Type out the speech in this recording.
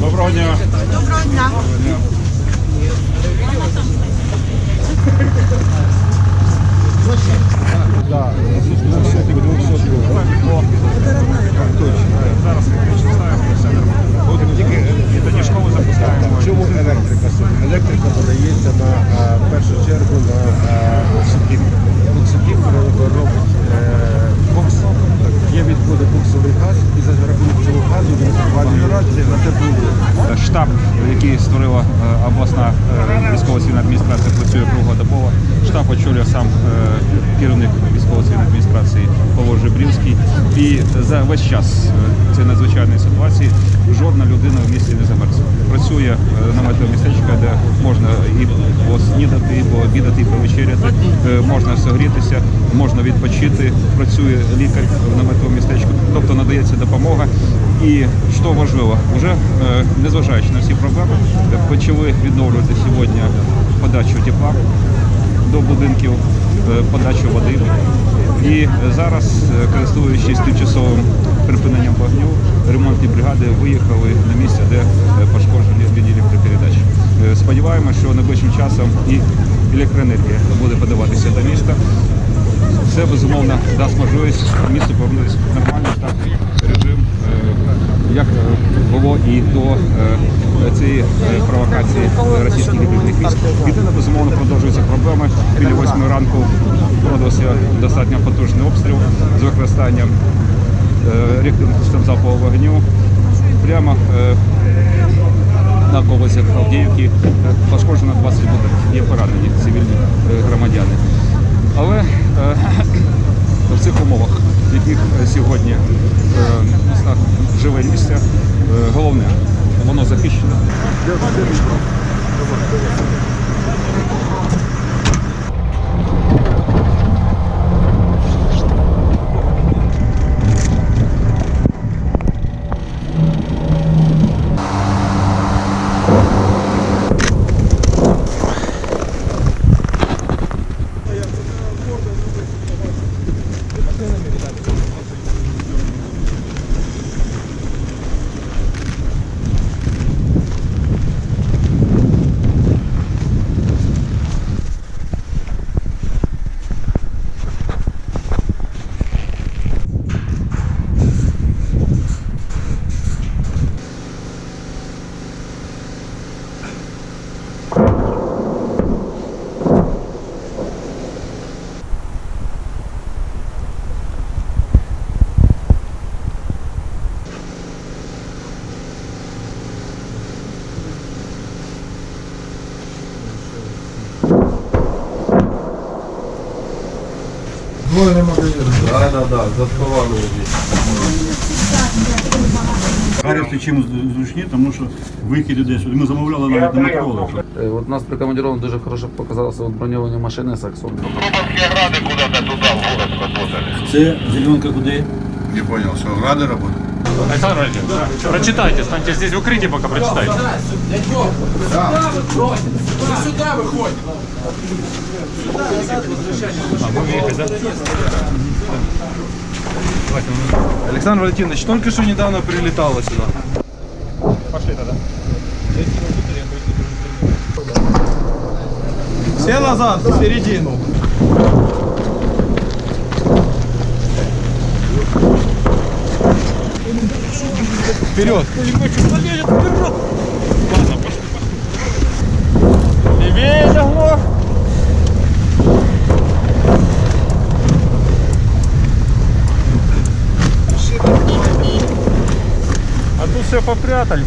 Доброго дня. Доброго дня. Доброго дня. Який створила е, обласна е, військово-цивільна адміністрація, працює круглодобово. Штаб очолює сам е, керівник військово-цивільної адміністрації Павло Жебрівський. І за весь час цієї надзвичайної ситуації жодна людина в місті не замерзла. Працює наметове містечко, де можна і поснідати, і пообідати, і повечеряти, можна согрітися, можна відпочити. Працює лікар в наметовому містечку, тобто надається допомога. І що важливо, вже е, незважаючи на всі проблеми, е, почали відновлювати сьогодні подачу тепла до будинків, е, подачу води. І зараз, користуючись тимчасовим припиненням вогню, ремонтні бригади виїхали на місце, де пошкоджені лінії електропередач. Сподіваємося, що найближчим часом і електроенергія буде подаватися до міста. Це безумовно дасть можливість місту повернутися в нормальний штатний режим, е, як е, було і до е, цієї провокації російських гібридних військ. Єдине, безумовно, продовжуються проблеми. Біля восьми ранку продався достатньо потужний обстріл з використанням реактивних систем залпового вогню. Прямо на околицях Авдіївки пошкоджено 20 будинків. Є поранені цивільні громадяни. Але е, в цих умовах, в яких е, сьогодні е, живе місце, е, головне, воно захищено. Да, да, да, заткований. Харівці чим зручні, тому що вихід десь. Ми замовляли навіть на метро. От нас прикомандировано дуже хорошо показалося от броньовані машини Саксон. Це зеленка куди? Не понял, що грады работают? Александр Валерьевич, прочитайте, станьте здесь в укрытии, пока прочитайте. Александр Валентинович, только что недавно прилетало сюда. Пошли тогда. Все назад, в середину. Вперед! Ладно, пошли, пошли. Левее легло. А тут все попрятались.